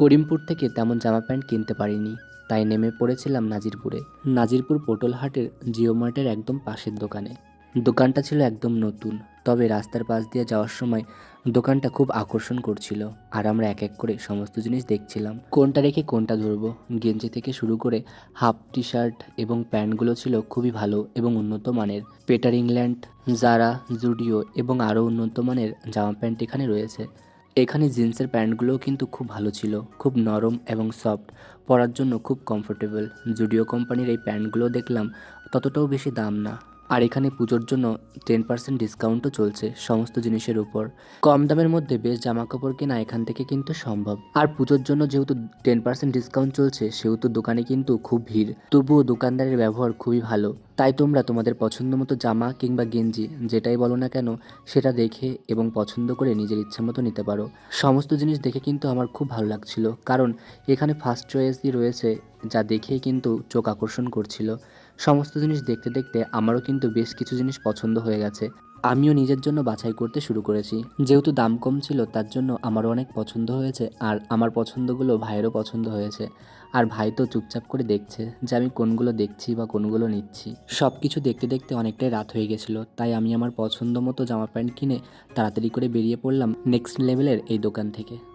করিমপুর থেকে তেমন জামা প্যান্ট কিনতে পারিনি। তাই নেমে পড়েছিলাম নাজিরপুরে। নাজিরপুর পটলহাটের জিও মার্টের একদম পাশের দোকানে। দোকানটা ছিল একদম নতুন, তবে রাস্তার পাশ দিয়ে যাওয়ার সময় দোকানটা খুব আকর্ষণ করছিল, আর আমরা এক এক করে সমস্ত জিনিস দেখছিলাম। কোনটা রেখে কোনটা ধরবো? গেঞ্জি থেকে শুরু করে হাফ টি শার্ট এবং প্যান্টগুলো ছিল খুবই ভালো এবং উন্নত মানের। পেটার ইংল্যান্ড, জারা, জুডিও এবং আরও উন্নত মানের জামা প্যান্ট এখানে রয়েছে। এখানে জিন্সের প্যান্টগুলোও কিন্তু খুব ভালো ছিল, খুব নরম এবং সফট। পরার জন্য খুব কমফোর্টেবল জুডিও কোম্পানির এই প্যান্টগুলো দেখলাম ততটাও বেশি দাম না। আর এখানে পুজোর জন্য টেন পার্সেন্ট ডিসকাউন্টও চলছে সমস্ত জিনিসের উপর। কম দামের মধ্যে বেশ জামা কাপড় কেনা এখান থেকে কিন্তু সম্ভব। আর পুজোর জন্য যেহেতু টেন পার্সেন্ট ডিসকাউন্ট চলছে, সেহেতু দোকানে কিন্তু খুব ভিড়। তবুও দোকানদারের ব্যবহার খুবই ভালো। তাই তোমরা তোমাদের পছন্দ মতো জামা কিংবা গেঞ্জি, যেটাই বলো না কেন, সেটা দেখে এবং পছন্দ করে নিজের ইচ্ছা মতো নিতে পারো। সমস্ত জিনিস দেখে কিন্তু আমার খুব ভালো লাগছিল। কারণ এখানে ফার্স্ট চয়েসই রয়েছে যা দেখেই কিন্তু চোখ আকর্ষণ করছিল। সমস্ত জিনিস দেখতে দেখতে আমারও কিন্তু বেশ কিছু জিনিস পছন্দ হয়ে গেছে। আমিও নিজের জন্য বাছাই করতে শুরু করেছি। যেহেতু দাম কম ছিল, তার জন্য আমারও অনেক পছন্দ হয়েছে আর আমার পছন্দগুলো ভাইয়েরও পছন্দ হয়েছে। আর ভাই তো চুপচাপ করে দেখছে যে আমি কোনগুলো দেখছি বা কোনগুলো নিচ্ছি। সব কিছু দেখতে দেখতে অনেকটাই রাত হয়ে গেছিল, তাই আমি আমার পছন্দ মতো জামা প্যান্ট কিনে তাড়াতাড়ি করে বেরিয়ে পড়লাম নেক্সট লেভেলের এই দোকান থেকে।